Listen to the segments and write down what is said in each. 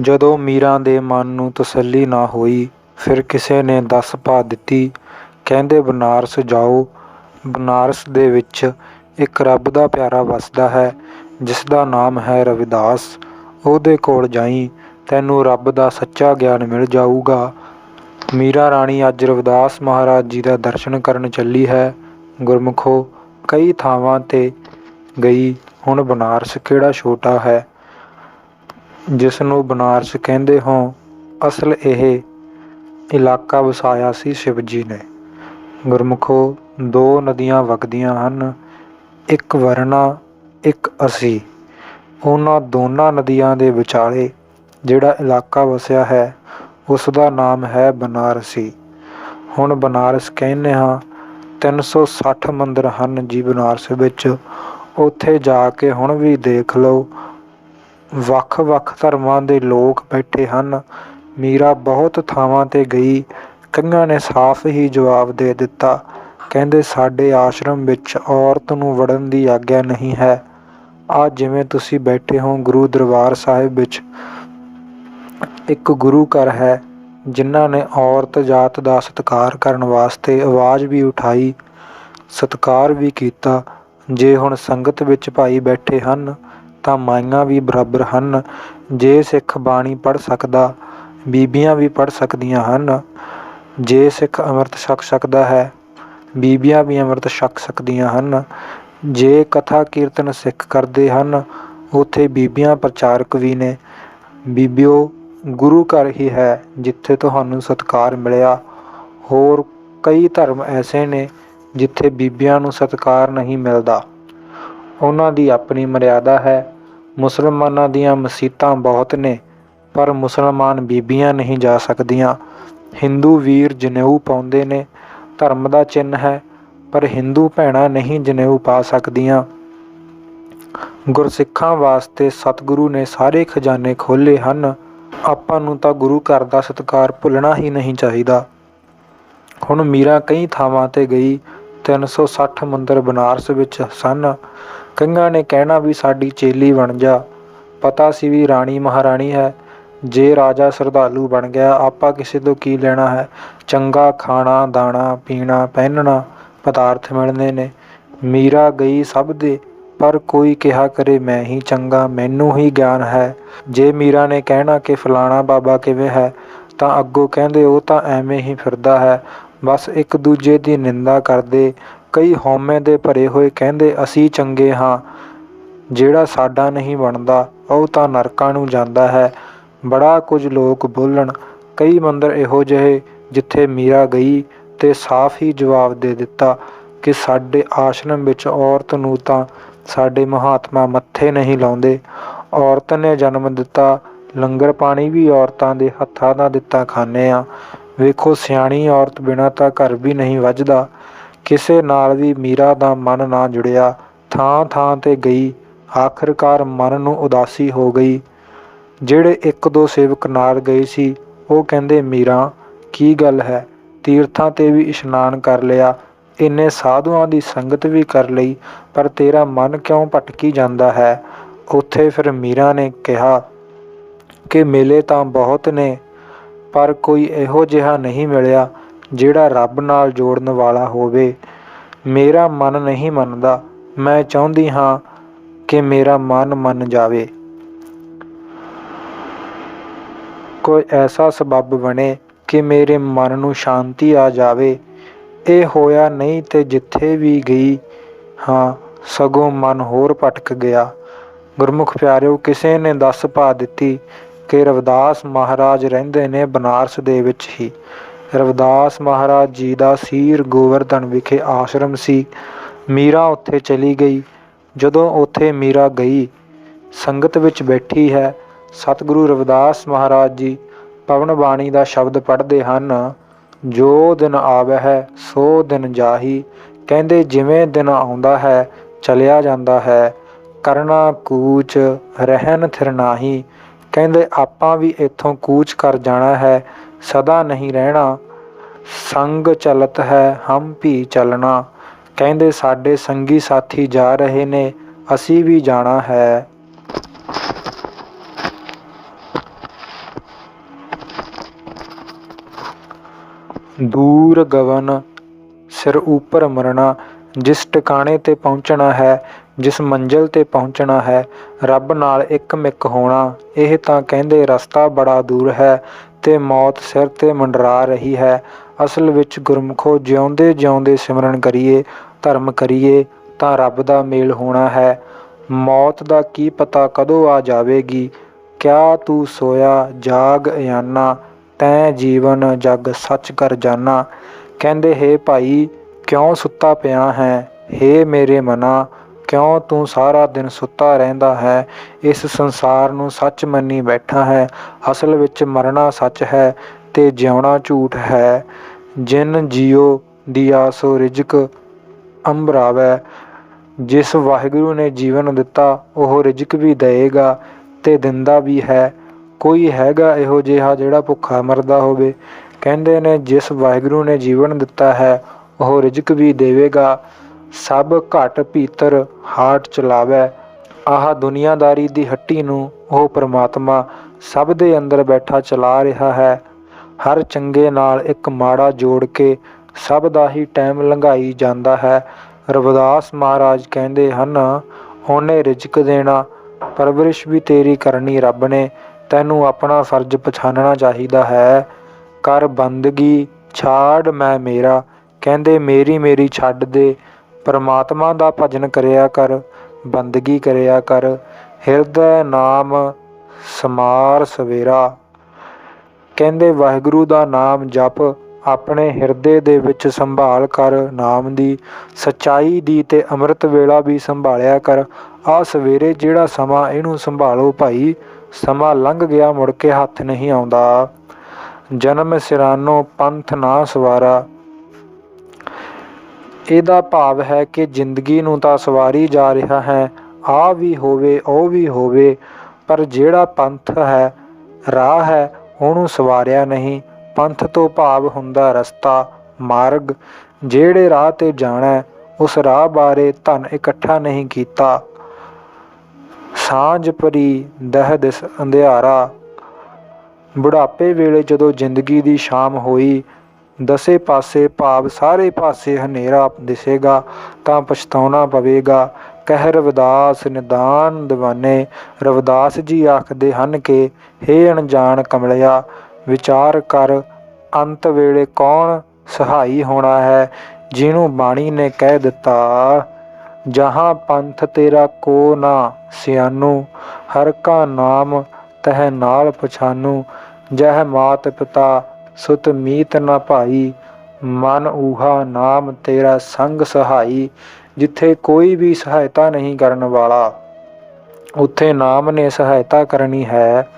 ਜਦੋਂ ਮੀਰਾਂ ਦੇ ਮਨ ਨੂੰ ਤਸੱਲੀ ਨਾ ਹੋਈ, ਫਿਰ ਕਿਸੇ ਨੇ ਦੱਸ ਪਾ ਦਿੱਤੀ, ਕਹਿੰਦੇ, ਬਨਾਰਸ ਜਾਓ। ਬਨਾਰਸ ਦੇ ਵਿੱਚ ਇੱਕ ਰੱਬ ਦਾ ਪਿਆਰਾ ਵਸਦਾ ਹੈ, ਜਿਸ ਦਾ ਨਾਮ ਹੈ ਰਵਿਦਾਸ। ਉਹਦੇ ਕੋਲ ਜਾਈ, ਤੈਨੂੰ ਰੱਬ ਦਾ ਸੱਚਾ ਗਿਆਨ ਮਿਲ ਜਾਊਗਾ। ਮੀਰਾ ਰਾਣੀ ਅੱਜ ਰਵਿਦਾਸ ਮਹਾਰਾਜ ਜੀ ਦਾ ਦਰਸ਼ਨ ਕਰਨ ਚੱਲੀ ਹੈ। ਗੁਰਮੁਖੋ, ਕਈ ਥਾਵਾਂ ਤੇ ਗਈ। ਹੁਣ ਬਨਾਰਸ ਕਿਹੜਾ ਛੋਟਾ ਹੈ? ਜਿਸ ਨੂੰ ਬਨਾਰਸ ਕਹਿੰਦੇ ਹੋ, ਅਸਲ ਇਹ ਇਲਾਕਾ ਵਸਾਇਆ ਸੀ ਸ਼ਿਵ ਜੀ ਨੇ। ਗੁਰਮੁਖੋ, ਦੋ ਨਦੀਆਂ ਵਗਦੀਆਂ ਹਨ, ਇੱਕ ਵਰਨਾ ਇੱਕ ਅਸੀ। ਉਹਨਾਂ ਦੋਨਾਂ ਨਦੀਆਂ ਦੇ ਵਿਚਾਲੇ ਜਿਹੜਾ ਇਲਾਕਾ ਵਸਿਆ ਹੈ ਉਸ ਦਾ ਨਾਮ ਹੈ ਬਨਾਰਸੀ। ਹੁਣ ਬਨਾਰਸ ਕਹਿੰਦੇ ਹਾਂ 360 ਮੰਦਿਰ ਹਨ ਜੀ ਬਨਾਰਸ ਵਿੱਚ। ਉੱਥੇ ਜਾ ਕੇ ਹੁਣ ਵੀ ਦੇਖ ਲਓ ਵੱਖ-ਵੱਖ ਧਰਮਾਂ ਦੇ ਲੋਕ ਬੈਠੇ ਹਨ। ਮੀਰਾ ਬਹੁਤ ਥਾਵਾਂ ਤੇ ਗਈ। ਕਈਆਂ ਨੇ ਸਾਫ਼ ਹੀ ਜਵਾਬ ਦੇ ਦਿੱਤਾ, ਕਹਿੰਦੇ, ਸਾਡੇ ਆਸ਼ਰਮ ਵਿੱਚ ਔਰਤ ਨੂੰ ਵੜਨ ਦੀ ਆਗਿਆ ਨਹੀਂ ਹੈ। ਆ ਜਿਵੇਂ ਤੁਸੀਂ ਬੈਠੇ ਹੋ ਗੁਰੂ ਦਰਬਾਰ ਸਾਹਿਬ ਵਿੱਚ। ਇੱਕ ਗੁਰੂ ਘਰ ਹੈ, ਜਿਨ੍ਹਾਂ ਨੇ ਔਰਤ ਜਾਤ ਦਾ ਸਤਿਕਾਰ ਕਰਨ ਵਾਸਤੇ ਆਵਾਜ਼ ਵੀ ਉਠਾਈ, ਸਤਿਕਾਰ ਵੀ ਕੀਤਾ। ਜੇ ਹੁਣ ਸੰਗਤ ਵਿੱਚ ਭਾਈ ਬੈਠੇ ਹਨ ਤਾਂ ਮਾਈਆਂ ਵੀ ਬਰਾਬਰ ਹਨ। ਜੇ ਸਿੱਖ ਬਾਣੀ ਪੜ੍ਹ ਸਕਦਾ, ਬੀਬੀਆਂ ਵੀ ਪੜ੍ਹ ਸਕਦੀਆਂ ਹਨ। ਜੇ ਸਿੱਖ ਅੰਮ੍ਰਿਤ ਛਕ ਸਕਦਾ ਹੈ, ਬੀਬੀਆਂ ਵੀ ਅੰਮ੍ਰਿਤ ਛਕ ਸਕਦੀਆਂ ਹਨ। ਜੇ ਕਥਾ ਕੀਰਤਨ ਸਿੱਖ ਕਰਦੇ ਹਨ, ਉੱਥੇ ਬੀਬੀਆਂ ਪ੍ਰਚਾਰਕ ਵੀ ਨੇ। ਬੀਬੀਓ, ਗੁਰੂ ਘਰ ਹੀ ਹੈ ਜਿੱਥੇ ਤੁਹਾਨੂੰ ਸਤਿਕਾਰ ਮਿਲਿਆ। ਹੋਰ ਕਈ ਧਰਮ ਐਸੇ ਨੇ ਜਿੱਥੇ ਬੀਬੀਆਂ ਨੂੰ ਸਤਿਕਾਰ ਨਹੀਂ ਮਿਲਦਾ। ਉਹਨਾਂ ਦੀ ਆਪਣੀ ਮਰਿਆਦਾ ਹੈ। ਮੁਸਲਮਾਨਾਂ ਦੀਆਂ ਮਸੀਤਾਂ ਬਹੁਤ ਨੇ, ਪਰ ਮੁਸਲਮਾਨ ਬੀਬੀਆਂ ਨਹੀਂ ਜਾ ਸਕਦੀਆਂ। ਹਿੰਦੂ ਵੀਰ ਜਨੇਊ ਪਾਉਂਦੇ ਨੇ, ਧਰਮ ਦਾ ਚਿੰਨ੍ਹ ਹੈ, ਪਰ ਹਿੰਦੂ ਭੈਣਾਂ ਨਹੀਂ ਜਨੇਊ ਪਾ ਸਕਦੀਆਂ। ਗੁਰਸਿੱਖਾਂ ਵਾਸਤੇ ਸਤਿਗੁਰੂ ਨੇ ਸਾਰੇ ਖਜ਼ਾਨੇ ਖੋਲੇ ਹਨ, ਆਪਾਂ ਨੂੰ ਤਾਂ ਗੁਰੂ ਘਰ ਦਾ ਸਤਿਕਾਰ ਭੁੱਲਣਾ ਹੀ ਨਹੀਂ ਚਾਹੀਦਾ। ਹੁਣ ਮੀਰਾ ਕਈ ਥਾਵਾਂ ਤੇ ਗਈ 360 ਮੰਦਰ ਬਨਾਰਸ ਵਿੱਚ ਸਨ। ਕਈਆਂ ਨੇ ਕਹਿਣਾ ਵੀ ਸਾਡੀ ਚੇਲੀ ਬਣ ਜਾ। ਪਤਾ ਸੀ ਵੀ ਰਾਣੀ ਮਹਾਰਾਣੀ ਹੈ। ਜੇ ਰਾਜਾ ਸਰਦਾਲੂ ਬਣ ਗਿਆ, ਆਪਾਂ ਕਿਸੇ ਤੋਂ ਕੀ ਲੈਣਾ ਹੈ? ਚੰਗਾ ਖਾਣਾ, ਦਾਣਾ, ਪੀਣਾ, ਪਹਿਨਣਾ, ਪਦਾਰਥ ਮਿਲਣੇ ਨੇ। ਮੀਰਾ ਗਈ ਸਭ ਦੇ, ਪਰ ਕੋਈ ਕਿਹਾ ਕਰੇ, ਮੈਂ ਹੀ ਚੰਗਾ, ਮੈਨੂੰ ਹੀ ਗਿਆਨ ਹੈ। ਜੇ ਮੀਰਾ ਨੇ ਕਹਿਣਾ ਕਿ ਫਲਾਣਾ ਬਾਬਾ ਕਿਵੇਂ ਹੈ, ਤਾਂ ਅੱਗੋਂ ਕਹਿੰਦੇ, ਉਹ ਤਾਂ ਐਵੇਂ ਹੀ ਫਿਰਦਾ ਹੈ। ਬਸ ਇੱਕ ਦੂਜੇ ਦੀ ਨਿੰਦਾ ਕਰਦੇ ਕਈ ਹਉਮੈ ਦੇ ਭਰੇ ਹੋਏ ਕਹਿੰਦੇ, ਅਸੀਂ ਚੰਗੇ ਹਾਂ, ਜਿਹੜਾ ਸਾਡਾ ਨਹੀਂ ਬਣਦਾ, ਉਹ ਤਾਂ ਨਰਕਾਂ ਨੂੰ ਜਾਂਦਾ ਹੈ। ਬੜਾ ਕੁਝ ਲੋਕ ਬੋਲਣ। ਕਈ ਮੰਦਰ ਇਹੋ ਜਿਹੇ, ਜਿੱਥੇ ਮੀਰਾ ਗਈ ਤੇ ਸਾਫ਼ ਹੀ ਜਵਾਬ ਦੇ ਦਿੱਤਾ ਕਿ ਸਾਡੇ ਆਸ਼ਰਮ ਵਿੱਚ ਔਰਤ ਨੂੰ ਤਾਂ ਸਾਡੇ ਮਹਾਤਮਾ ਮੱਥੇ ਨਹੀਂ ਲਾਉਂਦੇ। ਔਰਤ ਨੇ ਜਨਮ ਦਿੱਤਾ। ਲੰਗਰ ਪਾਣੀ ਵੀ ਔਰਤਾਂ ਦੇ ਹੱਥਾਂ ਦਾ ਦਿੱਤਾ, ਖਾਂਦੇ ਆ ਵੇਖੋ, ਸਿਆਣੀ ਔਰਤ ਬਿਨਾਂ ਤਾਂ ਘਰ ਵੀ ਨਹੀਂ ਵੱਜਦਾ। ਕਿਸੇ ਨਾਲ ਵੀ ਮੀਰਾ ਦਾ ਮਨ ਨਾ ਜੁੜਿਆ, ਥਾਂ ਥਾਂ ਤੇ ਗਈ, ਆਖਰਕਾਰ ਮਨ ਨੂੰ ਉਦਾਸੀ ਹੋ ਗਈ। ਜਿਹੜੇ ਇੱਕ ਦੋ ਸੇਵਕ ਨਾਲ ਗਏ ਸੀ, ਉਹ ਕਹਿੰਦੇ, ਮੀਰਾ, ਕੀ ਗੱਲ ਹੈ? ਤੀਰਥਾਂ ਤੇ ਵੀ ਇਸ਼ਨਾਨ ਕਰ ਲਿਆ, ਇੰਨੇ ਸਾਧੂਆਂ ਦੀ ਸੰਗਤ ਵੀ ਕਰ ਲਈ, ਪਰ ਤੇਰਾ ਮਨ ਕਿਉਂ ਭਟਕੀ ਜਾਂਦਾ ਹੈ? ਉੱਥੇ ਫਿਰ ਮੀਰਾ ਨੇ ਕਿਹਾ, ਕਿ ਮੇਲੇ ਤਾਂ ਬਹੁਤ ਨੇ, ਪਰ ਕੋਈ ਇਹੋ ਜਿਹਾ ਨਹੀਂ ਮਿਲਿਆ। ਜਿਹੜਾ ਰੱਬ ਨਾਲ ਜੋੜਨ ਵਾਲਾ ਹੋਵੇ, ਮੇਰਾ ਮਨ ਨਹੀਂ ਮੰਨਦਾ। ਮੈਂ ਚਾਹੁੰਦੀ ਹਾਂ ਕਿ ਮੇਰਾ ਮਨ ਮੰਨ ਜਾਵੇ। ਕੋਈ ਐਸਾ ਸਬੱਬ ਬਣੇ ਕਿ ਮੇਰੇ ਮਨ ਨੂੰ ਸ਼ਾਂਤੀ ਆ ਜਾਵੇ। ਇਹ ਹੋਇਆ ਨਹੀਂ ਤੇ ਜਿੱਥੇ ਵੀ ਗਈ ਹਾਂ, ਸਗੋਂ ਮਨ ਹੋਰ ਭਟਕ ਗਿਆ। ਗੁਰਮੁਖ ਪਿਆਰਿਓ, ਕਿਸੇ ਨੇ ਦੱਸ ਪਾ ਦਿੱਤੀ ਕਿ ਰਵਿਦਾਸ ਮਹਾਰਾਜ ਰਹਿੰਦੇ ਨੇ ਬਨਾਰਸ ਦੇ ਵਿੱਚ ਹੀ। ਰਵਿਦਾਸ ਮਹਾਰਾਜ ਜੀ ਦਾ ਸੀਰ ਗੋਵਰਧਨ ਵਿਖੇ ਆਸ਼ਰਮ ਸੀ। ਮੀਰਾ ਉੱਥੇ ਚਲੀ ਗਈ। ਜਦੋਂ ਉੱਥੇ ਮੀਰਾ ਗਈ, ਸੰਗਤ ਵਿੱਚ ਬੈਠੀ ਹੈ, ਸਤਿਗੁਰੂ ਰਵਿਦਾਸ ਮਹਾਰਾਜ ਜੀ ਪਵਨ ਬਾਣੀ ਦਾ ਸ਼ਬਦ ਪੜ੍ਹਦੇ ਹਨ, ਜੋ ਦਿਨ ਆਵੇ ਹੈ, ਸੋ ਦਿਨ ਜਾਹੀ। ਕਹਿੰਦੇ, ਜਿਵੇਂ ਦਿਨ ਆਉਂਦਾ ਹੈ, ਚਲਿਆ ਜਾਂਦਾ ਹੈ। ਕਰਨਾ ਕੂਚ, ਰਹਿਣ ਥਿਰਨਾਹੀ ਕਹਿੰਦੇ, ਆਪਾਂ ਵੀ ਇੱਥੋਂ ਕੂਚ ਕਰ ਜਾਣਾ ਹੈ ਸਦਾ ਨਹੀਂ ਰਹਿਣਾ। ਸੰਗ ਚਲਤ ਹੈ, ਹਮ ਵੀ ਚੱਲਣਾ। ਕਹਿੰਦੇ, ਸਾਡੇ ਸੰਗੀ ਸਾਥੀ ਜਾ ਰਹੇ ਨੇ, ਅਸੀਂ ਵੀ ਜਾਣਾ ਹੈ। ਦੂਰ ਗਵਨ, ਸਿਰ ਉੱਪਰ ਮਰਨਾ ਜਿਸ ਟਿਕਾਣੇ ਤੇ ਪਹੁੰਚਣਾ ਹੈ, ਜਿਸ ਮੰਜ਼ਲ ਤੇ ਪਹੁੰਚਣਾ ਹੈ, ਰੱਬ ਨਾਲ ਇੱਕ ਮਿੱਕ ਹੋਣਾ। ਇਹ ਤਾਂ ਕਹਿੰਦੇ, ਰਸਤਾ ਬੜਾ ਦੂਰ ਹੈ। ਤੇ ਮੌਤ ਸਿਰ ਤੇ ਮੰਡਰਾ ਰਹੀ ਹੈ। ਅਸਲ ਵਿੱਚ ਗੁਰਮਖੋ ਜਿਉਂਦੇ ਜਿਉਂਦੇ ਸਿਮਰਨ ਕਰੀਏ, ਧਰਮ ਕਰੀਏ, ਤਾਂ ਰੱਬ ਦਾ ਮੇਲ ਹੋਣਾ ਹੈ। ਮੌਤ ਦਾ ਕੀ ਪਤਾ ਕਦੋਂ ਆ ਜਾਵੇਗੀ? ਕਿਆ ਤੂੰ ਸੋਇਆ? ਜਾਗ ਅਯਾਨਾ ਤੈ ਜੀਵਨ ਜਗ ਸੱਚ ਕਰ ਜਾਨਾ। ਕਹਿੰਦੇ, ਹੈ ਭਾਈ, ਕਿਉਂ ਸੁੱਤਾ ਪਿਆ ਹੈ? ਹੇ ਮੇਰੇ ਮਨਾ ਕਿਉਂ ਤੂੰ ਸਾਰਾ ਦਿਨ ਸੁੱਤਾ ਰਹਿੰਦਾ ਹੈ? ਇਸ ਸੰਸਾਰ ਨੂੰ ਸੱਚ ਮੰਨੀ ਬੈਠਾ ਹੈ। ਅਸਲ ਵਿੱਚ ਮਰਨਾ ਸੱਚ ਹੈ ਤੇ ਜਿਉਣਾ ਝੂਠ ਹੈ। ਜਿਨ ਜੀਉ ਦੀ ਆਸੋ ਰਿਜਕ ਅੰਬਰਾਵੈ। ਜਿਸ ਵਾਹਿਗੁਰੂ ਨੇ ਜੀਵਨ ਦਿੱਤਾ, ਉਹ ਰਿਜਕ ਵੀ ਦੇਵੇਗਾ ਤੇ ਦਿੰਦਾ ਵੀ ਹੈ। ਕੋਈ ਹੈਗਾ ਇਹੋ ਜਿਹਾ ਜਿਹੜਾ ਭੁੱਖਾ ਮਰਦਾ ਹੋਵੇ? ਕਹਿੰਦੇ ਨੇ, ਜਿਸ ਵਾਹਿਗੁਰੂ ਨੇ ਜੀਵਨ ਦਿੱਤਾ ਹੈ, ਉਹ ਰਿਜਕ ਵੀ ਦੇਵੇਗਾ। ਸਭ ਘਟ ਭੀਤਰ ਹਾਟ ਚਲਾਵੇ। ਆਹ ਦੁਨੀਆਦਾਰੀ ਦੀ ਹੱਟੀ ਨੂੰ ਉਹ ਪ੍ਰਮਾਤਮਾ ਸਭ ਦੇ ਅੰਦਰ ਬੈਠਾ ਚਲਾ ਰਿਹਾ ਹੈ। ਹਰ ਚੰਗੇ ਨਾਲ ਇੱਕ ਮਾੜਾ ਜੋੜ ਕੇ ਸਭ ਦਾ ਹੀ ਟਾਈਮ ਲੰਘਾਈ ਜਾਂਦਾ ਹੈ। ਰਵਿਦਾਸ ਮਹਾਰਾਜ ਕਹਿੰਦੇ ਹਨ, ਉਹਨੇ ਰਿਜ਼ਕ ਦੇਣਾ, ਪਰਵਰਿਸ਼ ਵੀ ਤੇਰੀ ਕਰਨੀ ਰੱਬ ਨੇ, ਤੈਨੂੰ ਆਪਣਾ ਫਰਜ਼ ਪਛਾਨਣਾ ਚਾਹੀਦਾ ਹੈ। ਕਰ ਬੰਦਗੀ, ਛਾੜ ਮੈਂ ਮੇਰਾ, ਕਹਿੰਦੇ, ਮੇਰੀ ਮੇਰੀ ਛੱਡ ਦੇ ਪਰਮਾਤਮਾ ਦਾ ਭਜਨ ਕਰਿਆ ਕਰ, ਬੰਦਗੀ ਕਰਿਆ ਕਰ, ਹਿਰਦੈ ਨਾਮ ਸਮਾਰ ਸਵੇਰਾ। ਕਹਿੰਦੇ ਵਾਹਿਗੁਰੂ ਦਾ ਨਾਮ ਜਪ, ਆਪਣੇ ਹਿਰਦੇ ਦੇ ਵਿੱਚ ਸੰਭਾਲ ਕਰ ਨਾਮ ਦੀ। ਸਚਾਈ ਦੀ ਤੇ ਅੰਮ੍ਰਿਤ ਵੇਲਾ ਵੀ ਸੰਭਾਲਿਆ ਕਰ। ਆ ਸਵੇਰੇ ਜਿਹੜਾ ਸਮਾਂ ਇਹਨੂੰ ਸੰਭਾਲੋ ਭਾਈ, ਸਮਾਂ ਲੰਘ ਗਿਆ ਮੁੜ ਕੇ ਹੱਥ ਨਹੀਂ ਆਉਂਦਾ। ਜਨਮ ਸਿਰਾਨੋ ਪੰਥ ਨਾ ਸਵਾਰਾ। ਇਹਦਾ ਭਾਵ ਹੈ ਕਿ ਜ਼ਿੰਦਗੀ ਨੂੰ ਤਾਂ ਸਵਾਰੀ ਜਾ ਰਿਹਾ ਹੈ, ਆ ਵੀ ਹੋਵੇ, ਉਹ ਵੀ ਹੋਵੇ, ਪਰ ਜਿਹੜਾ ਪੰਥ ਹੈ, ਰਾਹ ਹੈ, ਉਹਨੂੰ ਸਵਾਰਿਆ ਨਹੀਂ। ਪੰਥ ਤੋਂ ਭਾਵ ਹੁੰਦਾ ਰਸਤਾ, ਮਾਰਗ। ਜਿਹੜੇ ਰਾਹ ਤੇ ਜਾਣਾ ਉਸ ਰਾਹ ਬਾਰੇ ਧਨ ਇਕੱਠਾ ਨਹੀਂ ਕੀਤਾ। ਸਾਂਝ ਪਰੀ ਦਹਿ ਦਿਸ ਅੰਧਿਆਰਾ। ਬੁਢਾਪੇ ਵੇਲੇ ਜਦੋਂ ਜ਼ਿੰਦਗੀ ਦੀ ਸ਼ਾਮ ਹੋਈ ਦਸੇ ਪਾਸੇ ਭਾਵ ਸਾਰੇ ਪਾਸੇ ਹਨੇਰਾ ਦਿਸੇਗਾ ਤਾਂ ਪਛਤਾਉਣਾ ਪਵੇਗਾ। ਕਹਿ ਰਵਿਦਾਸ ਨਿਦਾਨ ਦੀਵਾਨੇ, ਰਵਿਦਾਸ ਜੀ ਆਖਦੇ ਹਨ ਕਿ, ਹੇ ਅਣਜਾਣ ਕਮਲਿਆ, ਵਿਚਾਰ ਕਰ, ਅੰਤ ਵੇਲੇ ਕੌਣ ਸਹਾਈ ਹੋਣਾ ਹੈ, ਜਿਹਨੂੰ ਬਾਣੀ ਨੇ ਕਹਿ ਦਿੱਤਾ, ਜਹਾਂ ਪੰਥ ਤੇਰਾ ਕੋ ਨਾ ਸਿਆਨੂ, ਹਰ ਕਾ ਨਾਮ ਤਹਿ ਨਾਲ ਪਛਾਨੂ, ਜਹ ਮਾਤ ਪਿਤਾ ਸੁਤ ਮੀਤ ਨਾ ਭਾਈ, ਮਨ ਊਹਾ ਨਾਮ ਤੇਰਾ ਸੰਗ ਸਹਾਈ, ਜਿੱਥੇ ਕੋਈ ਵੀ ਸਹਾਇਤਾ ਨਹੀਂ ਕਰਨ ਵਾਲਾ, ਉੱਥੇ ਨਾਮ ਨੇ ਸਹਾਇਤਾ ਕਰਨੀ ਹੈ।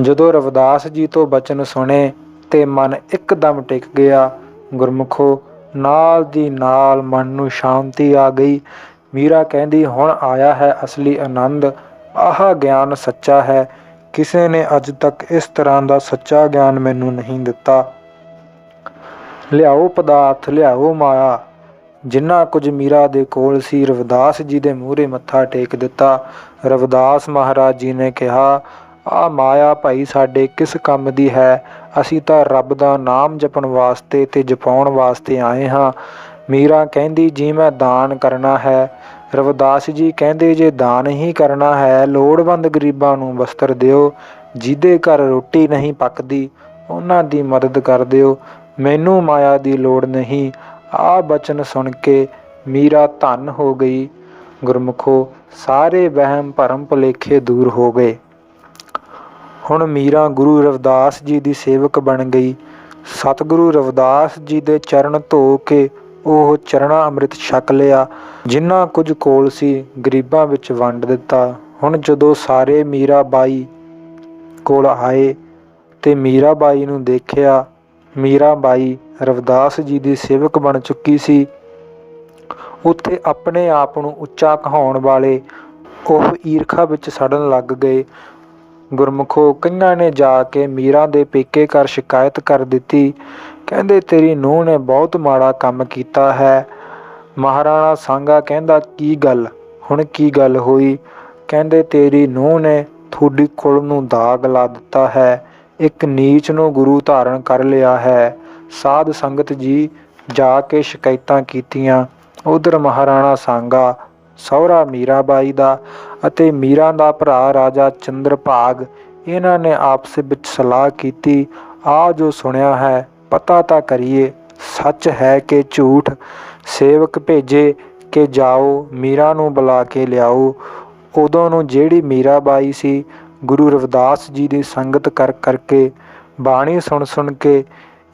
ਜਦੋਂ ਰਵਿਦਾਸ ਜੀ ਤੋਂ ਬਚਨ ਸੁਣੇ ਤੇ ਮਨ ਇੱਕਦਮ ਟਿਕ ਗਿਆ, ਗੁਰਮੁਖੋ, ਨਾਲ ਦੀ ਨਾਲ ਮਨ ਨੂੰ ਸ਼ਾਂਤੀ ਆ ਗਈ। ਮੀਰਾ ਕਹਿੰਦੀ, ਹੁਣ ਆਇਆ ਹੈ ਅਸਲੀ ਆਨੰਦ, ਆਹ ਗਿਆਨ ਸੱਚਾ ਹੈ ਕਿਸੇ ਨੇ ਅੱਜ ਤੱਕ ਇਸ ਤਰ੍ਹਾਂ ਦਾ ਸੱਚਾ ਗਿਆਨ ਮੈਨੂੰ ਨਹੀਂ ਦਿੱਤਾ। ਲਿਆਓ ਪਦਾਰਥ, ਲਿਆਓ ਮਾਇਆ। ਜਿੰਨਾ ਕੁਝ ਮੀਰਾ ਦੇ ਕੋਲ ਸੀ, ਰਵਿਦਾਸ ਜੀ ਦੇ ਮੂਹਰੇ ਮੱਥਾ ਟੇਕ ਦਿੱਤਾ। ਰਵਿਦਾਸ ਮਹਾਰਾਜ ਜੀ ਨੇ ਕਿਹਾ, ਆ ਮਾਇਆ ਭਾਈ, ਸਾਡੇ ਕਿਸ ਕੰਮ ਦੀ ਹੈ? ਅਸੀਂ ਤਾਂ ਰੱਬ ਦਾ ਨਾਮ ਜਪਣ ਵਾਸਤੇ ਤੇ ਜਪਾਉਣ ਵਾਸਤੇ ਆਏ ਹਾਂ। ਮੀਰਾ ਕਹਿੰਦੀ, ਜੀ, ਮੈਂ ਦਾਨ ਕਰਨਾ ਹੈ। ਰਵਿਦਾਸ ਜੀ ਕਹਿੰਦੇ, ਜੇ ਦਾਨ ਹੀ ਕਰਨਾ ਹੈ, ਲੋੜਵੰਦ ਗਰੀਬਾਂ ਨੂੰ ਵਸਤਰ ਦਿਓ। ਜਿਹਦੇ ਘਰ ਰੋਟੀ ਨਹੀਂ ਪੱਕਦੀ, ਉਹਨਾਂ ਦੀ ਮਦਦ ਕਰ ਦਿਓ। ਮੈਨੂੰ ਮਾਇਆ ਦੀ ਲੋੜ ਨਹੀਂ। ਆ ਬਚਨ ਸੁਣ ਕੇ ਮੀਰਾ ਧਨ ਹੋ ਗਈ। ਗੁਰਮੁਖੋ, ਸਾਰੇ ਵਹਿਮ ਭਰਮ ਭੁਲੇਖੇ ਦੂਰ ਹੋ ਗਏ। ਹੁਣ ਮੀਰਾ ਗੁਰੂ ਰਵਿਦਾਸ ਜੀ ਦੀ ਸੇਵਕ ਬਣ ਗਈ। ਸਤਿਗੁਰੂ ਰਵਿਦਾਸ ਜੀ ਦੇ ਚਰਨ ਧੋ ਕੇ ਉਹ ਚਰਣਾ ਅੰਮ੍ਰਿਤ ਛਕ ਲਿਆ, ਜਿੰਨਾ ਕੁਝ ਕੋਲ ਸੀ ਗਰੀਬਾਂ ਵਿੱਚ ਵੰਡ ਦਿੱਤਾ। ਹੁਣ ਜਦੋਂ ਸਾਰੇ ਮੀਰਾ ਬਾਈ ਕੋਲ ਆਏ ਤੇ ਮੀਰਾ ਬਾਈ ਨੂੰ ਦੇਖਿਆ ਮੀਰਾ ਬਾਈ ਰਵਿਦਾਸ ਜੀ ਦੀ ਸੇਵਕ ਬਣ ਚੁੱਕੀ ਸੀ। ਉੱਥੇ ਆਪਣੇ ਆਪ ਨੂੰ ਉੱਚਾ ਕਹਾਉਣ ਵਾਲੇ ਉਹ ਈਰਖਾ ਵਿੱਚ ਸੜਨ ਲੱਗ ਗਏ। ਗੁਰਮੁਖੋ, ਕਈਆਂ ਨੇ ਜਾ ਕੇ ਮੀਰਾ ਦੇ ਪੇਕੇ ਘਰ ਸ਼ਿਕਾਇਤ ਕਰ ਦਿੱਤੀ। ਕਹਿੰਦੇ, ਤੇਰੀ ਨੂੰਹ ਨੇ ਬਹੁਤ ਮਾੜਾ ਕੰਮ ਕੀਤਾ ਹੈ। ਮਹਾਰਾਣਾ ਸਾਂਗਾ ਕਹਿੰਦਾ, ਕੀ ਗੱਲ? ਹੁਣ ਕੀ ਗੱਲ ਹੋਈ? ਕਹਿੰਦੇ, ਤੇਰੀ ਨੂੰਹ ਨੇ ਤੁਹਾਡੀ ਕੁਲ ਨੂੰ ਦਾਗ ਲਾ ਦਿੱਤਾ ਹੈ। ਇੱਕ ਨੀਚ ਨੂੰ ਗੁਰੂ ਧਾਰਨ ਕਰ ਲਿਆ ਹੈ। ਸਾਧ ਸੰਗਤ ਜੀ ਜਾ ਕੇ ਸ਼ਿਕਾਇਤਾਂ ਕੀਤੀਆਂ। ਉਧਰ ਮਹਾਰਾਣਾ ਸਾਂਗਾ ਸਹੁਰਾ ਮੀਰਾਬਾਈ ਦਾ ਅਤੇ ਮੀਰਾ ਦਾ ਭਰਾ ਰਾਜਾ ਚੰਦਰ ਭਾਗ ਇਹਨਾਂ ਨੇ ਆਪਸ ਵਿੱਚ ਸਲਾਹ ਕੀਤੀ। ਆ ਜੋ ਸੁਣਿਆ ਹੈ ਪਤਾ ਤਾਂ ਕਰੀਏ, ਸੱਚ ਹੈ ਕਿ ਝੂਠ। ਸੇਵਕ ਭੇਜੇ ਕਿ ਜਾਓ, ਮੀਰਾ ਨੂੰ ਬੁਲਾ ਕੇ ਲਿਆਓ। ਉਦੋਂ ਨੂੰ ਜਿਹੜੀ ਮੀਰਾ ਬਾਈ ਸੀ, ਗੁਰੂ ਰਵਿਦਾਸ ਜੀ ਦੀ ਸੰਗਤ ਕਰ ਕਰਕੇ ਬਾਣੀ ਸੁਣ ਸੁਣ ਕੇ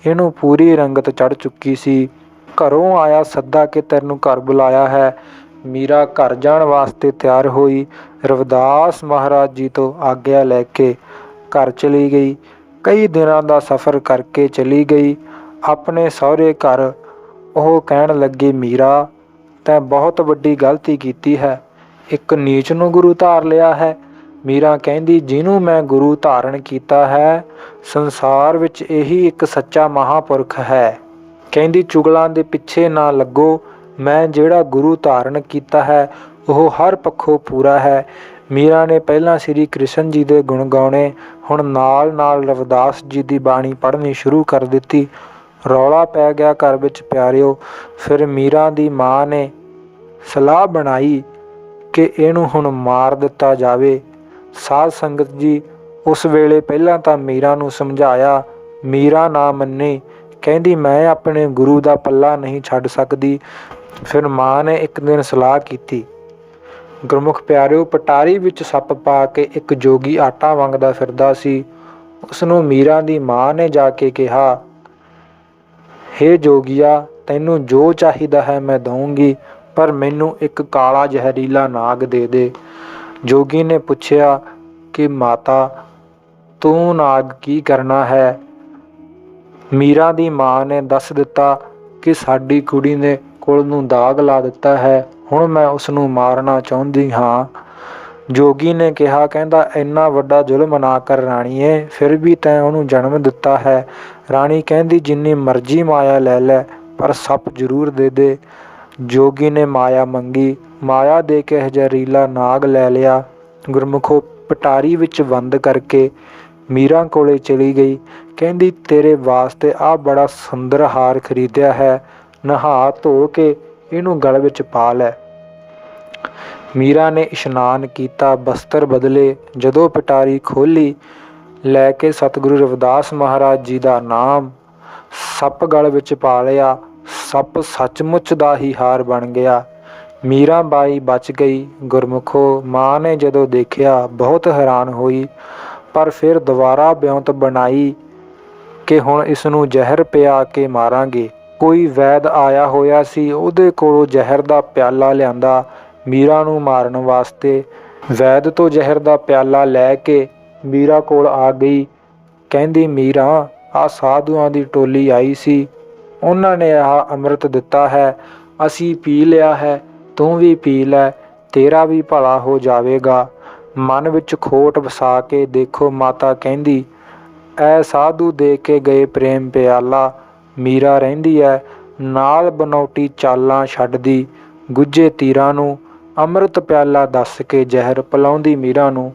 ਇਹਨੂੰ ਪੂਰੀ ਰੰਗਤ ਚੜ ਚੁੱਕੀ ਸੀ। ਘਰੋਂ ਆਇਆ ਸੱਦਾ ਕਿ ਤੈਨੂੰ ਘਰ ਬੁਲਾਇਆ ਹੈ। ਮੀਰਾ ਘਰ ਜਾਣ ਵਾਸਤੇ ਤਿਆਰ ਹੋਈ। ਰਵਿਦਾਸ ਮਹਾਰਾਜ ਜੀ ਤੋਂ ਆਗਿਆ ਲੈ ਕੇ ਘਰ ਚਲੀ ਗਈ। ਕਈ ਦਿਨਾਂ ਦਾ ਸਫ਼ਰ ਕਰਕੇ ਚਲੀ ਗਈ। ਆਪਣੇ ਸਹੁਰੇ ਘਰ, ਉਹ ਕਹਿਣ ਲੱਗੀ, ਮੀਰਾ, ਤੈਂ ਬਹੁਤ ਵੱਡੀ ਗਲਤੀ ਕੀਤੀ ਹੈ। ਇੱਕ ਨੀਚ ਨੂੰ ਗੁਰੂ ਧਾਰ ਲਿਆ ਹੈ। ਮੀਰਾ ਕਹਿੰਦੀ, ਜਿਹਨੂੰ ਮੈਂ ਗੁਰੂ ਧਾਰਨ ਕੀਤਾ ਹੈ, ਸੰਸਾਰ ਵਿੱਚ ਇਹੀ ਇੱਕ ਸੱਚਾ ਮਹਾਪੁਰਖ ਹੈ। ਕਹਿੰਦੀ, ਚੁਗਲਾਂ ਦੇ ਪਿੱਛੇ ਨਾ ਲੱਗੋ। ਮੈਂ ਜਿਹੜਾ ਗੁਰੂ ਧਾਰਨ ਕੀਤਾ ਹੈ, ਉਹ ਹਰ ਪੱਖੋਂ ਪੂਰਾ ਹੈ। ਮੀਰਾ ਨੇ ਪਹਿਲਾਂ ਸ੍ਰੀ ਕ੍ਰਿਸ਼ਨ ਜੀ ਦੇ ਗੁਣ ਗਾਉਣੇ, ਹੁਣ ਨਾਲ-ਨਾਲ ਰਵਿਦਾਸ ਜੀ ਦੀ ਬਾਣੀ ਪੜ੍ਹਨੀ ਸ਼ੁਰੂ ਕਰ ਦਿੱਤੀ। ਰੌਲਾ ਪੈ ਗਿਆ ਘਰ ਵਿੱਚ, ਪਿਆਰਿਓ, ਫਿਰ ਮੀਰਾ ਦੀ ਮਾਂ ਨੇ ਸਲਾਹ ਬਣਾਈ ਕਿ ਇਹਨੂੰ ਹੁਣ ਮਾਰ ਦਿੱਤਾ ਜਾਵੇ। ਸਾਧ ਸੰਗਤ ਜੀ ਉਸ ਵੇਲੇ ਪਹਿਲਾਂ ਤਾਂ ਮੀਰਾ ਨੂੰ ਸਮਝਾਇਆ, ਮੀਰਾ ਨਾ ਮੰਨੀ, ਕਹਿੰਦੀ ਮੈਂ ਆਪਣੇ ਗੁਰੂ ਦਾ ਪੱਲਾ ਨਹੀਂ ਛੱਡ ਸਕਦੀ। ਫਿਰ ਮਾਂ ਨੇ ਇੱਕ ਦਿਨ ਸਲਾਹ ਕੀਤੀ। ਗੁਰਮੁਖ ਪਿਆਰਿਓ, ਪਟਾਰੀ ਵਿੱਚ ਸੱਪ ਪਾ ਕੇ ਇੱਕ ਜੋਗੀ ਆਟਾ ਵੰਗਦਾ ਫਿਰਦਾ ਸੀ। ਉਸ ਨੂੰ ਮੀਰਾ ਦੀ ਮਾਂ ਨੇ ਜਾ ਕੇ ਕਿਹਾ, ਹੇ ਜੋਗੀਆ, ਤੈਨੂੰ ਜੋ ਚਾਹੀਦਾ ਹੈ ਮੈਂ ਦਊਂਗੀ, ਪਰ ਮੈਨੂੰ ਇੱਕ ਕਾਲਾ ਜ਼ਹਿਰੀਲਾ ਨਾਗ ਦੇ ਦੇ। ਜੋਗੀ ਨੇ ਪੁੱਛਿਆ ਕਿ, ਮਾਤਾ, ਤੂੰ ਨਾਗ ਕੀ ਕਰਨਾ ਹੈ? ਮੀਰਾ ਦੀ ਮਾਂ ਨੇ ਦੱਸ ਦਿੱਤਾ ਕਿ ਸਾਡੀ ਕੁੜੀ ਨੇ ਕੁਲ ਨੂੰ ਦਾਗ ਲਾ ਦਿੱਤਾ ਹੈ, ਹੁਣ ਮੈਂ ਉਸ ਨੂੰ ਮਾਰਨਾ ਚਾਹੁੰਦੀ ਹਾਂ। ਜੋਗੀ ਨੇ ਕਿਹਾ, ਕਹਿੰਦਾ, ਇੰਨਾ ਵੱਡਾ ਜ਼ੁਲਮ ਨਾ ਕਰ ਰਾਣੀਏ, ਫਿਰ ਵੀ ਤੈਂ ਉਹਨੂੰ ਜਨਮ ਦਿੱਤਾ ਹੈ। ਰਾਣੀ ਕਹਿੰਦੀ, ਜਿੰਨੀ ਮਰਜ਼ੀ ਮਾਇਆ ਲੈ ਲੈ, ਪਰ ਸੱਪ ਜ਼ਰੂਰ ਦੇ ਦੇ। ਜੋਗੀ ਨੇ ਮਾਇਆ ਮੰਗੀ। ਮਾਇਆ ਦੇ ਕੇ ਜ਼ਹਿਰੀਲਾ ਨਾਗ ਲੈ ਲਿਆ। ਗੁਰਮੁਖੋ ਪਟਾਰੀ ਵਿੱਚ ਬੰਦ ਕਰਕੇ ਮੀਰਾ ਕੋਲੇ ਚਲੀ ਗਈ। ਕਹਿੰਦੀ, ਤੇਰੇ ਵਾਸਤੇ ਆ ਬੜਾ ਸੁੰਦਰ ਹਾਰ ਖਰੀਦਿਆ ਹੈ। ਨਹਾ ਧੋ ਕੇ ਇਹਨੂੰ ਗਲ ਵਿੱਚ ਪਾ ਲੈ। ਮੀਰਾ ਨੇ ਇਸ਼ਨਾਨ ਕੀਤਾ, ਬਸਤਰ ਬਦਲੇ। ਜਦੋਂ ਪਟਾਰੀ ਖੋਲੀ ਲੈ ਕੇ ਸਤਿਗੁਰੂ ਰਵਿਦਾਸ ਮਹਾਰਾਜ ਜੀ ਦਾ ਨਾਮ, ਸੱਪ ਗਲ ਵਿੱਚ ਪਾ ਲਿਆ। ਸੱਪ ਸੱਚਮੁੱਚ ਦਾ ਹੀ ਹਾਰ ਬਣ ਗਿਆ। ਮੀਰਾ ਬਾਈ ਬਚ ਗਈ। ਗੁਰਮੁਖੋ, ਮਾਂ ਨੇ ਜਦੋਂ ਦੇਖਿਆ, ਬਹੁਤ ਹੈਰਾਨ ਹੋਈ, ਪਰ ਫਿਰ ਦੁਬਾਰਾ ਬਿਉਂਤ ਬਣਾਈ ਕਿ ਹੁਣ ਇਸ ਨੂੰ ਜ਼ਹਿਰ ਪਿਆ ਕੇ ਮਾਰਾਂਗੇ। ਕੋਈ ਵੈਦ ਆਇਆ ਹੋਇਆ ਸੀ, ਉਹਦੇ ਕੋਲੋਂ ਜ਼ਹਿਰ ਦਾ ਪਿਆਲਾ ਲਿਆਂਦਾ। ਮੀਰਾ ਨੂੰ ਮਾਰਨ ਵਾਸਤੇ ਵੈਦ ਤੋਂ ਜ਼ਹਿਰ ਦਾ ਪਿਆਲਾ ਲੈ ਕੇ ਮੀਰਾ ਕੋਲ ਆ ਗਈ। ਕਹਿੰਦੀ, ਮੀਰਾ, ਆ ਸਾਧੂਆਂ ਦੀ ਟੋਲੀ ਆਈ ਸੀ। ਉਹਨਾਂ ਨੇ ਆਹ ਅੰਮ੍ਰਿਤ ਦਿੱਤਾ ਹੈ। ਅਸੀਂ ਪੀ ਲਿਆ ਹੈ, ਤੂੰ ਵੀ ਪੀ ਲੈ, ਤੇਰਾ ਵੀ ਭਲਾ ਹੋ ਜਾਵੇਗਾ। ਮਨ ਵਿੱਚ ਖੋਟ ਵਸਾ ਕੇ ਦੇਖੋ ਮਾਤਾ ਕਹਿੰਦੀ, ਐ ਸਾਧੂ ਦੇ ਕੇ ਗਏ ਪ੍ਰੇਮ ਪਿਆਲਾ ਮੀਰਾ ਰਹਿੰਦੀ ਐ, ਨਾਲ ਬਨੌਟੀ ਚਾਲਾਂ ਛੱਡਦੀ ਗੁੱਜੇ ਤੀਰਾਂ ਨੂੰ ਅੰਮ੍ਰਿਤ ਪਿਆਲਾ ਦੱਸ ਕੇ ਜ਼ਹਿਰ ਪਿਲਾਉਂਦੀ ਮੀਰਾ ਨੂੰ,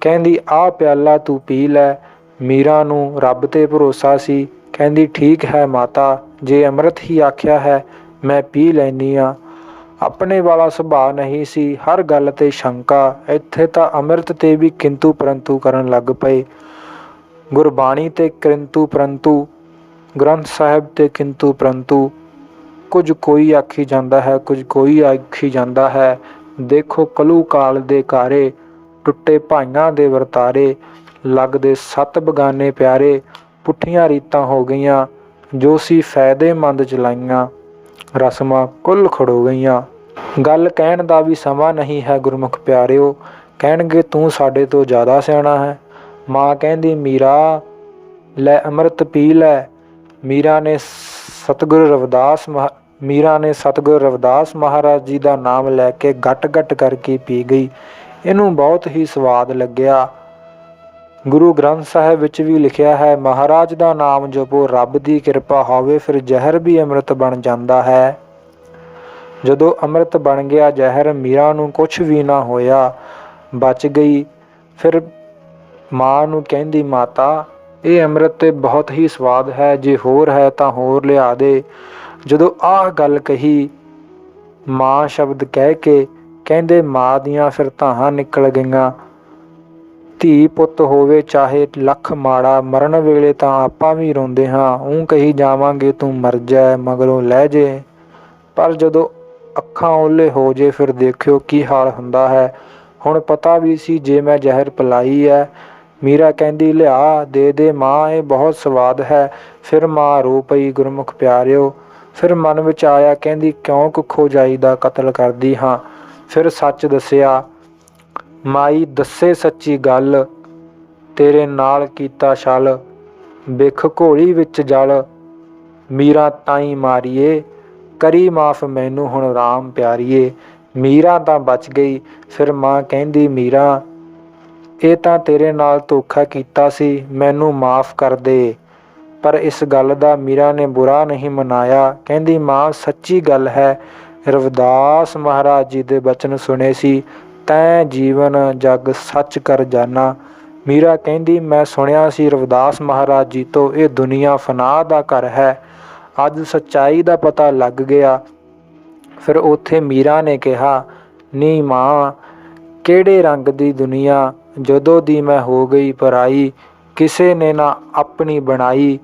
ਕਹਿੰਦੀ, ਆਹ ਪਿਆਲਾ ਤੂੰ ਪੀ ਲੈ। ਮੀਰਾ ਨੂੰ ਰੱਬ ਤੇ ਭਰੋਸਾ ਸੀ, ਕਹਿੰਦੀ, ਠੀਕ ਹੈ ਮਾਤਾ, ਜੇ ਅੰਮ੍ਰਿਤ ਹੀ ਆਖਿਆ ਹੈ, ਮੈਂ ਪੀ ਲੈਨੀ ਆ ਆਪਣੇ ਵਾਲਾ ਸੁਭਾਅ ਨਹੀਂ ਸੀ, ਹਰ ਗੱਲ ਤੇ ਸ਼ੰਕਾ, ਇੱਥੇ ਤਾਂ ਅੰਮ੍ਰਿਤ ਤੇ ਵੀ ਕਿੰਤੂ ਪਰੰਤੂ ਕਰਨ ਲੱਗ ਪਏ। ਗੁਰਬਾਣੀ ਤੇ ਕਿੰਤੂ ਪਰੰਤੂ ਗ੍ਰੰਥ ਸਾਹਿਬ ਤੇ ਕਿੰਤੂ ਪਰੰਤੂ ਕੁਝ ਕੋਈ ਆਖੀ ਜਾਂਦਾ ਹੈ, ਕੁਝ ਕੋਈ ਆਖੀ ਜਾਂਦਾ ਹੈ। ਦੇਖੋ ਕਲੂ ਕਾਲ ਦੇ ਕਾਰੇ, ਟੁੱਟੇ ਭਾਈਆਂ ਦੇ ਵਰਤਾਰੇ, ਲੱਗਦੇ ਸੱਤ ਬਗਾਨੇ ਪਿਆਰੇ, ਪੁੱਠੀਆਂ ਰੀਤਾਂ ਹੋ ਗਈਆਂ, ਜੋ ਸੀ ਫਾਇਦੇਮੰਦ ਚਲਾਈਆਂ ਰਸਮਾਂ ਕੁੱਲ ਖੜੋ ਗਈਆਂ। ਗੱਲ ਕਹਿਣ ਦਾ ਵੀ ਸਮਾਂ ਨਹੀਂ ਹੈ ਗੁਰਮੁਖ ਪਿਆਰਿਓ, ਕਹਿਣਗੇ ਤੂੰ ਸਾਡੇ ਤੋਂ ਜ਼ਿਆਦਾ ਸਿਆਣਾ ਹੈ। ਮਾਂ ਕਹਿੰਦੀ, ਮੀਰਾ, ਲੈ ਅੰਮ੍ਰਿਤ ਪੀ ਲੈ ਮੀਰਾ ਨੇ ਸਤਿਗੁਰੂ ਰਵਿਦਾਸ ਮਹਾ, ਮੀਰਾ ਨੇ ਸਤਿਗੁਰੂ ਰਵਿਦਾਸ ਮਹਾਰਾਜ ਜੀ ਦਾ ਨਾਮ ਲੈ ਕੇ ਗਟ-ਗਟ ਕਰਕੇ ਪੀ ਗਈ। ਇਹਨੂੰ ਬਹੁਤ ਹੀ ਸਵਾਦ ਲੱਗਿਆ। ਗੁਰੂ ਗ੍ਰੰਥ ਸਾਹਿਬ ਵਿੱਚ ਵੀ ਲਿਖਿਆ ਹੈ, ਮਹਾਰਾਜ ਦਾ ਨਾਮ ਜਪੋ, ਰੱਬ ਦੀ ਕਿਰਪਾ ਹੋਵੇ, ਫਿਰ ਜ਼ਹਿਰ ਵੀ ਅੰਮ੍ਰਿਤ ਬਣ ਜਾਂਦਾ ਹੈ। ਜਦੋਂ ਅੰਮ੍ਰਿਤ ਬਣ ਗਿਆ, ਜ਼ਹਿਰ ਮੀਰਾ ਨੂੰ ਕੁਝ ਵੀ ਨਾ ਹੋਇਆ, ਬਚ ਗਈ। ਫਿਰ ਮਾਂ ਨੂੰ ਕਹਿੰਦੀ, ਮਾਤਾ ਇਹ ਅੰਮ੍ਰਿਤ ਤੇ ਬਹੁਤ ਹੀ ਸਵਾਦ ਹੈ, ਜੇ ਹੋਰ ਹੈ ਤਾਂ ਹੋਰ ਲਿਆ ਦੇ। ਜਦੋਂ ਆਹ ਗੱਲ ਕਹੀ, ਮਾਂ ਸ਼ਬਦ ਕਹਿ ਕੇ ਕਹਿੰਦੇ, ਮਾਂ ਦੀਆਂ ਫਿਰ ਧਾਹਾਂ ਨਿਕਲ ਗਈਆਂ। ਧੀ ਪੁੱਤ ਹੋਵੇ ਚਾਹੇ ਲੱਖ ਮਾੜਾ, ਮਰਨ ਵੇਲੇ ਤਾਂ ਆਪਾਂ ਵੀ ਰੋਂਦੇ ਹਾਂ। ਉਹ ਕਹੀ ਜਾਵਾਂਗੇ, ਤੂੰ ਮਰ ਜਾ ਮਗਰੋਂ ਲੈ ਜੇ। ਪਰ ਜਦੋਂ ਅੱਖਾਂ ਓਲੇ ਹੋ ਜੇ, ਫਿਰ ਦੇਖਿਓ ਕੀ ਹਾਲ ਹੁੰਦਾ ਹੈ। ਹੁਣ ਪਤਾ ਵੀ ਸੀ, ਜੇ ਮੈਂ ਜ਼ਹਿਰ ਪਲਾਈ ਹੈ ਮੀਰਾ ਕਹਿੰਦੀ, ਲਿਆ, ਦੇ ਦੇ ਮਾਂ, ਇਹ ਬਹੁਤ ਸਵਾਦ ਹੈ। ਫਿਰ ਮਾਂ ਰੋ ਪਈ, ਗੁਰਮੁਖ ਪਿਆਰਿਓ। ਫਿਰ ਮਨ ਵਿੱਚ ਆਇਆ, ਕਹਿੰਦੀ, ਕਿਉਂ ਕੁੱਖੋ ਜਾਈ ਦਾ ਕਤਲ ਕਰਦੀ ਹਾਂ? ਫਿਰ ਸੱਚ ਦੱਸਿਆ, ਮਾਈ, ਦੱਸੇ ਸੱਚੀ ਗੱਲ, ਤੇਰੇ ਨਾਲ ਕੀਤਾ ਛਲ। ਬਿਖ ਘੋਲੀ ਵਿੱਚ ਜਲ। ਮੀਰਾ ਤਾਈ ਮਾਰੀਏ। ਕਰੀ ਮਾਫ ਮੈਨੂੰ ਹੁਣ ਰਾਮ ਪਿਆਰੀਏ। ਮੀਰਾ ਤਾਂ ਬਚ ਗਈ। ਫਿਰ ਮਾਂ ਕਹਿੰਦੀ, ਮੀਰਾ ਇਹ ਤਾਂ ਤੇਰੇ ਨਾਲ ਧੋਖਾ ਕੀਤਾ ਸੀ, ਮੈਨੂੰ ਮਾਫ ਕਰ ਦੇ। ਪਰ ਇਸ ਗੱਲ ਦਾ ਮੀਰਾ ਨੇ ਬੁਰਾ ਨਹੀਂ ਮਨਾਇਆ। ਕਹਿੰਦੀ, ਮਾਂ, ਸੱਚੀ ਗੱਲ ਹੈ, ਰਵਦਾਸ ਮਹਾਰਾਜ ਜੀ ਦੇ ਬਚਨ ਸੁਣੇ ਸੀ, ਤੈਂ ਜੀਵਨ ਜਗ ਸੱਚ ਕਰ ਜਾਣਾ ਮੀਰਾ ਕਹਿੰਦੀ, ਮੈਂ ਸੁਣਿਆ ਸੀ ਰਵਿਦਾਸ ਮਹਾਰਾਜ ਜੀ ਤੋਂ ਇਹ ਦੁਨੀਆ ਫਨਾਹ ਦਾ ਘਰ ਹੈ। ਅੱਜ ਸੱਚਾਈ ਦਾ ਪਤਾ ਲੱਗ ਗਿਆ। ਫਿਰ ਉੱਥੇ ਮੀਰਾ ਨੇ ਕਿਹਾ, ਨੀ ਮਾਂ, ਕਿਹੜੇ ਰੰਗ ਦੀ ਦੁਨੀਆ ਜਦੋਂ ਦੀ ਮੈਂ ਹੋ ਗਈ ਪਰਾਈ, ਕਿਸੇ ਨੇ ਨਾ ਆਪਣੀ ਬਣਾਈ।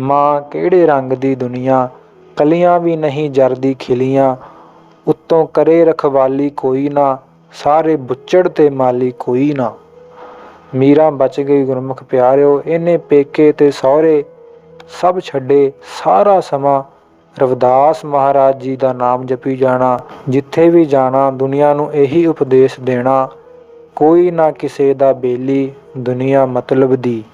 ਮਾਂ ਕਿਹੜੇ ਰੰਗ ਦੀ ਦੁਨੀਆ, ਕਲੀਆਂ ਵੀ ਨਹੀਂ ਜਰਦੀ ਖਿਲੀਆਂ। ਉੱਤੋਂ ਕਰੇ ਰਖਵਾਲੀ ਕੋਈ ਨਾ, ਸਾਰੇ ਬੁੱਚੜ ਤੇ ਮਾਲੀ ਕੋਈ ਨਾ। ਮੀਰਾ ਬਚ ਗਈ ਗੁਰਮੁਖ ਪਿਆਰਿਓ, ਇਹਨੇ ਪੇਕੇ ਤੇ ਸਹੁਰੇ ਸਭ ਛੱਡੇ ਸਾਰਾ ਸਮਾਂ। ਰਵਿਦਾਸ ਮਹਾਰਾਜ ਜੀ ਦਾ ਨਾਮ ਜਪੀ ਜਾਣਾ, ਜਿੱਥੇ ਵੀ ਜਾਣਾ, ਦੁਨੀਆ ਨੂੰ ਇਹੀ ਉਪਦੇਸ਼ ਦੇਣਾ। ਕੋਈ ਨਾ ਕਿਸੇ ਦਾ ਬੇਲੀ ਦੁਨੀਆ ਮਤਲਬ ਦੀ।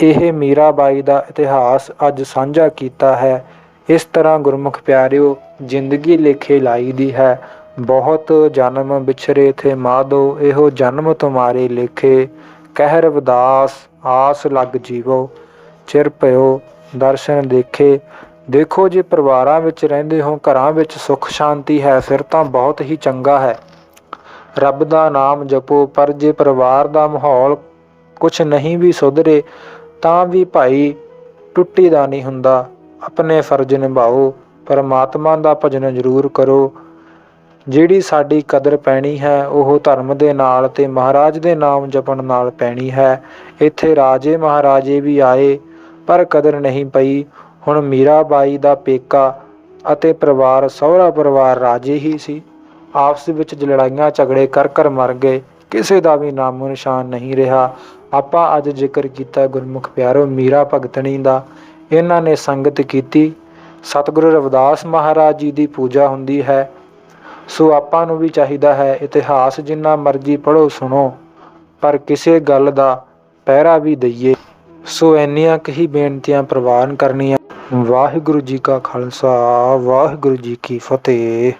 ਇਹ ਮੀਰਾਬਾਈ ਦਾ ਇਤਿਹਾਸ ਅੱਜ ਸਾਂਝਾ ਕੀਤਾ ਹੈ। ਇਸ ਤਰ੍ਹਾਂ ਗੁਰਮੁਖ ਪਿਆਰਿਓ, ਜ਼ਿੰਦਗੀ ਲੇਖੇ ਲਾਈ ਦੀ ਹੈ। ਬਹੁਤ ਜਨਮ ਵਿਛਰੇ ਥੇ ਮਾਧੋ, ਇਹੋ ਜਨਮ ਤੁਮਾਰੇ ਲੇਖੇ। ਕਹਿਰ ਰਵਿਦਾਸ ਆਸ ਲੱਗ ਜੀਵੋ। ਚਿਰ ਭਇਓ, ਦਰਸ਼ਨ ਦੇਖੇ। ਦੇਖੋ ਜੇ ਪਰਿਵਾਰਾਂ ਵਿੱਚ ਰਹਿੰਦੇ ਹੋ, ਘਰਾਂ ਵਿੱਚ ਸੁੱਖ ਸ਼ਾਂਤੀ ਹੈ, ਫਿਰ ਤਾਂ ਬਹੁਤ ਹੀ ਚੰਗਾ ਹੈ। ਰੱਬ ਦਾ ਨਾਮ ਜਪੋ, ਪਰ ਜੇ ਪਰਿਵਾਰ ਦਾ ਮਾਹੌਲ ਕੁਝ ਨਹੀਂ ਵੀ ਸੁਧਰੇ, ਤਾਂ ਵੀ ਭਾਈ ਟੁੱਟੀ ਦਾ ਨਹੀਂ ਹੁੰਦਾ। ਆਪਣੇ ਫਰਜ਼ ਨਿਭਾਓ, ਪਰਮਾਤਮਾ ਦਾ ਭਜਨ ਜ਼ਰੂਰ ਕਰੋ। ਜਿਹੜੀ ਸਾਡੀ ਕਦਰ ਪੈਣੀ ਹੈ, ਉਹ ਧਰਮ ਦੇ ਨਾਲ ਤੇ ਮਹਾਰਾਜ ਦੇ ਨਾਮ ਜਪਣ ਨਾਲ ਪੈਣੀ ਹੈ। ਇੱਥੇ ਰਾਜੇ ਮਹਾਰਾਜੇ ਵੀ ਆਏ, ਪਰ ਕਦਰ ਨਹੀਂ ਪਈ। ਹੁਣ ਮੀਰਾਬਾਈ ਦਾ ਪੇਕਾ ਅਤੇ ਪਰਿਵਾਰ, ਸਹੁਰਾ ਪਰਿਵਾਰ ਰਾਜੇ ਹੀ ਸੀ। ਆਪਸ ਵਿੱਚ ਲੜਾਈਆਂ ਝਗੜੇ ਕਰ ਕਰ ਮਰ ਗਏ। ਕਿਸੇ ਦਾ ਵੀ ਨਾਮੋ ਨਿਸ਼ਾਨ ਨਹੀਂ ਰਿਹਾ। ਆਪਾਂ ਅੱਜ ਜ਼ਿਕਰ ਕੀਤਾ ਗੁਰਮੁਖ ਪਿਆਰੋ ਮੀਰਾ ਭਗਤਣੀ ਦਾ। ਇਹਨਾਂ ਨੇ ਸੰਗਤ ਕੀਤੀ। ਸਤਿਗੁਰੂ ਰਵਿਦਾਸ ਮਹਾਰਾਜ ਜੀ ਦੀ ਪੂਜਾ ਹੁੰਦੀ ਹੈ। ਸੋ ਆਪਾਂ ਨੂੰ ਵੀ ਚਾਹੀਦਾ ਹੈ ਇਤਿਹਾਸ ਜਿੰਨਾ ਮਰਜ਼ੀ ਪੜੋ ਸੁਣੋ। ਪਰ ਕਿਸੇ ਗੱਲ ਦਾ ਪਹਿਰਾ ਵੀ ਦਈਏ। ਸੋ ਇੰਨੀਆਂ ਕਹੀ ਬੇਨਤੀਆਂ ਪ੍ਰਵਾਨ ਕਰਨੀਆਂ। ਵਾਹਿਗੁਰੂ ਜੀ ਕਾ ਖਾਲਸਾ, ਵਾਹਿਗੁਰੂ ਜੀ ਕੀ ਫਤਿਹ।